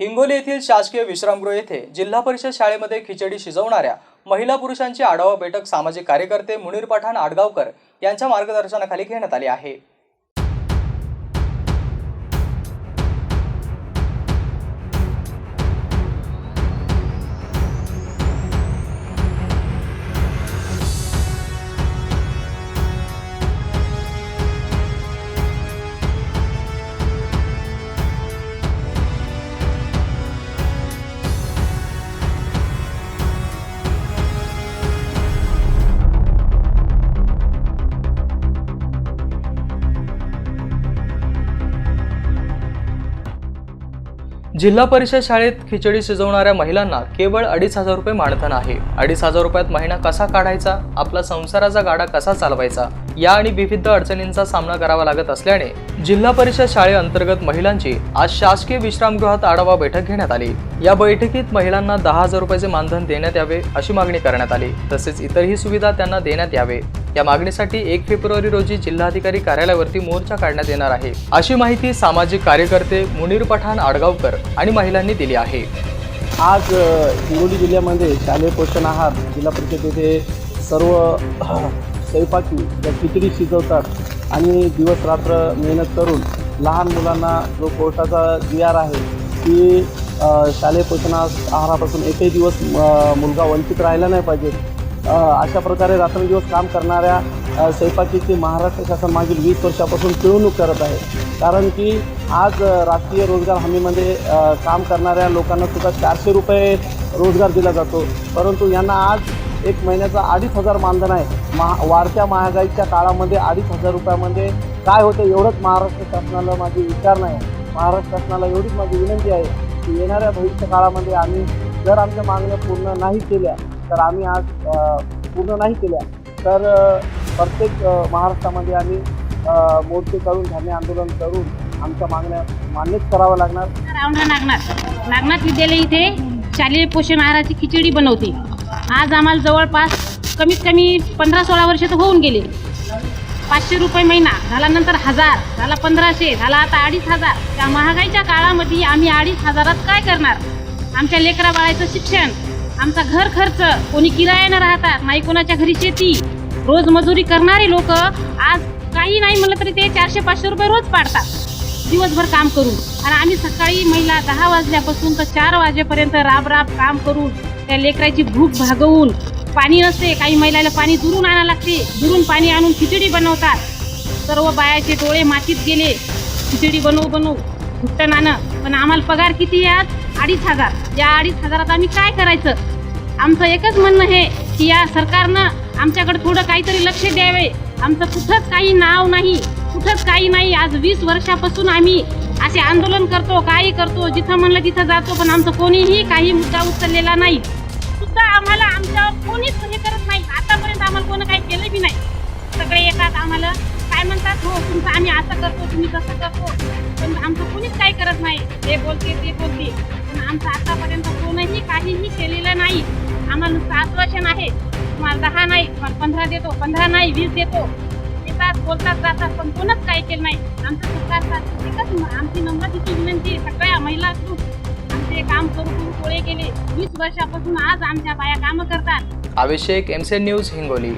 हिंगोली येथील शासकीय विश्रामगृह येथे जिल्हा परिषद शाळेमध्ये खिचडी शिजवणाऱ्या महिला पुरुषांची आढावा बैठक सामाजिक कार्यकर्ते मुनीर पठाण आडगावकर यांच्या मार्गदर्शनाखाली घेण्यात आली आहे. जिल्हा परिषद शाळेत खिचडी शिजवणाऱ्या महिलांना केवळ अडीच हजार रुपये मानधन आहे. अडीच हजार रुपयात महिना कसा काढायचा? आपला संसाराचा गाडा कसा चालवायचा? या आणि विविध अडचणींचा सामना करावा लागत असल्याने जिल्हा परिषद शाळेअंतर्गत महिलांची आज शासकीय विश्रामगृहात आढावा बैठक घेण्यात आली. या बैठकीत महिलांना दहा हजार रुपयाचे मानधन देण्यात यावे अशी मागणी करण्यात आली. तसेच इतरही सुविधा त्यांना देण्यात यावे. या मागणीसाठी एक फेब्रुवारी रोजी जिल्हाधिकारी कार्यालयावरती मोर्चा काढण्यात येणार आहे. अशी माहिती सामाजिक कार्यकर्ते मुनीर पठाण आडगावकर आणि महिलांनी दिली आहे. आज हिंगोली जिल्ह्यामध्ये शालेय पोषण आहार जिल्हा परिषद येथे सर्व स्वयंपाकी ज्या खिचडी शिजवतात आणि दिवस रात्र मेहनत करून लहान मुलांना जो कोर्टाचा जी आर आहे की शालेय पोषण आहारापासून एकही दिवस मुलगा वंचित राहिला नाही पाहिजे. अशा प्रकारे रात्रंदिवस काम करणाऱ्या सैपाकीची महाराष्ट्र शासन मागील वीस वर्षापासून पिळवणूक करत आहे. कारण की आज राष्ट्रीय रोजगार हमीमध्ये काम करणाऱ्या लोकांना सुद्धा चारशे रुपये रोजगार दिला जातो. परंतु यांना आज एक महिन्याचा अडीच हजार मानधन आहे. महा वाढत्या महागाईच्या काळामध्ये अडीच हजार रुपयामध्ये काय होतं एवढंच महाराष्ट्र शासनाला माझी विचार नाही. महाराष्ट्र शासनाला एवढीच माझी विनंती आहे की येणाऱ्या भविष्य काळामध्ये आम्ही जर आमच्या मागण्या पूर्ण नाही केल्या तर आम्ही आज पूर्ण नाही केल्या. तर प्रत्येक महाराष्ट्रामध्ये आम्ही मोर्चे करून धरणे आंदोलन करून आमच्या मागण्या मान्यच करावं लागणार. औंढा नागनाथ. नागनाथ विद्यालय इथे शालेय पोषण आहाराची खिचडी बनवते. आज आम्हाला जवळपास कमीत कमी पंधरा सोळा वर्ष तर होऊन गेले. पाचशे रुपये महिना झाला नंतर हजार झाला पंधराशे झाला आता अडीच हजार. त्या महागाईच्या काळामध्ये आम्ही अडीच हजारात काय करणार? आमच्या लेकरा बाळाचं शिक्षण आमचा घर खर्च कोणी किरायानं राहतात नाही कोणाच्या घरी शेती. रोज मजुरी करणारे लोक आज काही नाही म्हणलं तरी ते चारशे पाचशे रुपये रोज पाडतात. दिवसभर काम करून. आणि आम्ही सकाळी महिला दहा वाजल्यापासून तर चार वाजेपर्यंत राब राब काम करून त्या लेकराची भूक भागवून पाणी नसते काही महिलाला पाणी दुरून आणायला लागते. दुरून पाणी आणून खिचडी बनवतात. सर्व बायाचे डोळे मातीत गेले. खिचडी बनवू बनवू. आणं पण आम्हाला पगार किती आहे आज? अडीच हजार. या अडीच हजारात आम्ही काय करायचं? आमचं एकच म्हणणं हे की या सरकारनं आमच्याकडे थोडं काहीतरी लक्ष द्यावे. आमचं कुठंच काही नाव नाही. कुठंच काही नाही. आज वीस वर्षापासून आम्ही असे आंदोलन करतो काही करतो जिथं म्हणलं तिथं जातो पण आमचं कोणीही काही मुद्दा उचललेला नाही. सुद्धा आम्हाला आमच्यावर कोणीच हे करत नाही. आतापर्यंत आम्हाला कोणी काही केलं बी नाही. सगळे येतात आम्हाला काय म्हणतात? हो तुमचं आम्ही असं करतो तुम्ही तसं करतो. पण आमचं कोणीच काही करत नाही. हे बोलते ते बोलते. पण आमचं आतापर्यंत कोणीही काहीही केलेलं नाही. आम्हाला नुसतं आश्वासन आहे. तुम्हाला दहा नाही तुम्हाला पंधरा देतो पंधरा नाही वीस देतो. येतात बोलतात जातात पण कोणच काही केलं नाही. आमचं सरकार एकच आमची नम्रतेची विनंती आहे सगळ्या महिला ग्रुप. आमचे काम करू करू पोळे गेले. वीस वर्षापासून आज आमच्या बाया कामं करतात. अभिषेक एमसेन न्यूज हिंगोली.